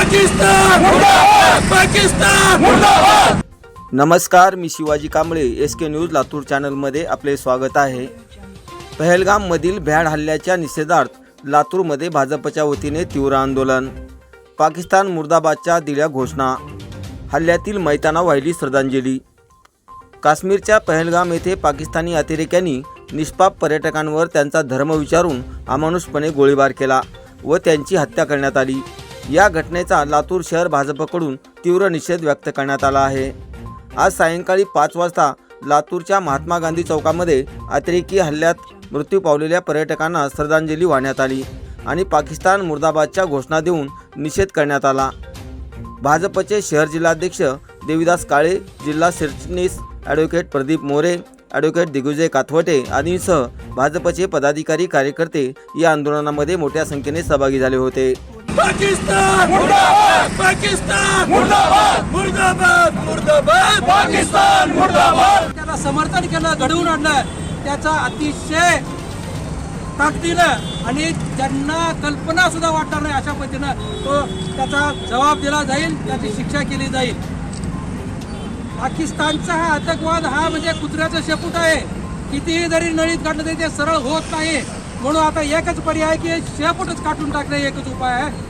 पाकिस्तान! पाकिस्तान! नमस्कार मी Shivaji Kamble S K news Latur चॅनलमध्ये आपले स्वागत आहे. पहलगाममधील भ्याड हल्ल्याच्या निषेधार्थ लातूरमध्ये भाजपच्या वतीने तीव्र आंदोलन. पाकिस्तान मुर्दाबादच्या दिल्या घोषणा. हल्ल्यातील मैताना वाहिली श्रद्धांजली. काश्मीरच्या पहलगाम येथे पाकिस्तानी अतिरेक्यांनी निष्पाप पर्यटकांवर त्यांचा धर्म विचारून अमानुषपणे गोळीबार केला व त्यांची हत्या करण्यात आली. या घटनेचा लातूर शहर भाजपकडून तीव्र निषेध व्यक्त करण्यात आला आहे. आज सायंकाळी पाच वाजता लातूरच्या महात्मा गांधी चौकामध्ये अतिरेकी हल्ल्यात मृत्यू पावलेल्या पर्यटकांना श्रद्धांजली वाहण्यात आली आणि पाकिस्तान मुर्दाबादच्या घोषणा देऊन निषेध करण्यात आला. भाजपचे शहर जिल्हाध्यक्ष देविदास काळे जिल्हा सरचिटणीस ॲडव्होकेट प्रदीप मोरे ॲडव्होकेट दिग्विजय काथवटे आदींसह भाजपचे पदाधिकारी कार्यकर्ते या आंदोलनामध्ये मोठ्या संख्येने सहभागी झाले होते. पाकिस्तान! मुर्दाबाद! पाकिस्तान! मुर्दाबाद! मुर्दाबाद! मुर्दाबाद! पाकिस्तान! मुर्दाबाद! त्याला समर्थन केलं घडवून आणलं. त्याचा अतिशय ताकदीनं आणि ज्यांना कल्पना सुद्धा वाटणार नाही अशा पद्धतीनं तो त्याचा जबाब दिला जाईल त्याची शिक्षा केली जाईल. पाकिस्तानचा हा आतंकवाद हा म्हणजे कुत्र्याचं शेपूट आहे. कितीही जरी नळीत काढलं तरी ते सरळ होत नाही. म्हणून आता एकच पर्याय की शेपूटच काढून टाकणे एकच उपाय आहे.